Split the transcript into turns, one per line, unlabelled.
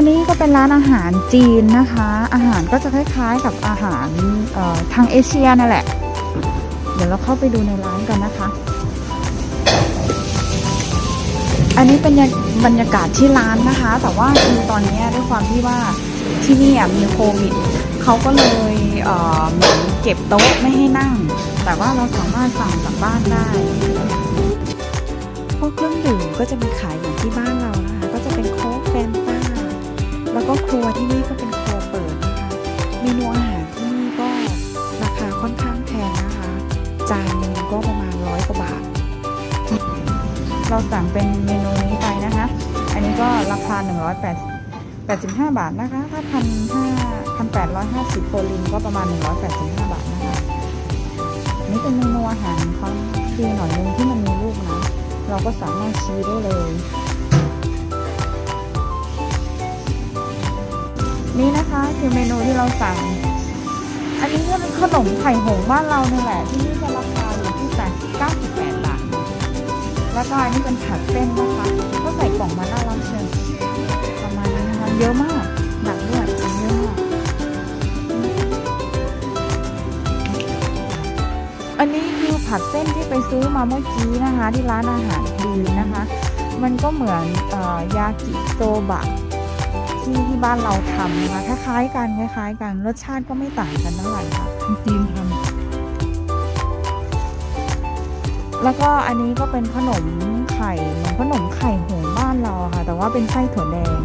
อันนี้ก็เป็นร้านอาหารจีนนะคะ อาหารก็จะคล้ายๆกับอาหารทางเอเชียนั่นแหละ เดี๋ยวเราเข้าไปดูในร้านกันนะคะ อันนี้เป็นบรรยากาศที่ร้านนะคะ แต่ว่าคือตอนนี้ด้วยความที่ว่าที่นี่มีโควิดเขาก็เลยเหมือนเก็บโต๊ะไม่ให้นั่ง แต่ว่าเราสามารถสั่งจากบ้านได้พวกเครื่องดื่มก็จะมีขายเหมือนที่บ้านเรานะคะ ก็จะเป็นโค้กแฟนตา ก็ครัวที่นี่ก็เป็นครัวเปิดนะคะเมนูอาหารที่นี่ก็ราคาค่อนข้างแพงนะคะ จานหนึงก็ประมาณร้อยกว่าบาท เราสั่งเป็นเมนูนี้ไปนะคะ อันนี้ก็ราคา185 บาทนะคะถ้าพันห้าพันแปดร้อยห้าสิบโปรลินก็ประมาณ 185 บาทนะคะอันนี้เป็นเมนูอาหารเขาดีหน่อยนึงที่มันมีลูกนะเราก็สามารถชี้ได้เลย นี่นะคะคือเมนูที่เราสั่ง อันนี้ก็เป็นขนมไข่หงบ้านเราเนี่ยแหละ ที่นี่จะราคาอยู่ที่แต่98บาท แล้วก็อันนี้เป็นผัดเส้นนะคะ ก็ใส่กล่องมาน่ารักเชียวประมาณนี้นะคะเยอะมากหนักด้วยเยอะมากอันนี้คือผัดเส้นที่ไปซื้อมาเมื่อกี้นะคะ ที่ร้านอาหารดีนะคะ มันก็เหมือนออยากิโซบะ ที่ที่บ้านเราทำนะคะคล้ายๆกันคล้ายๆ กันรสชาติก็ไม่ต่างกันเท่าไหร่ค่ะจีนทำแล้วก็อันนี้ก็เป็นขนมไข่เหมือนขนมไข่หงบ้านเราค่ะ แต่ว่าเป็นไส้ถั่วแดง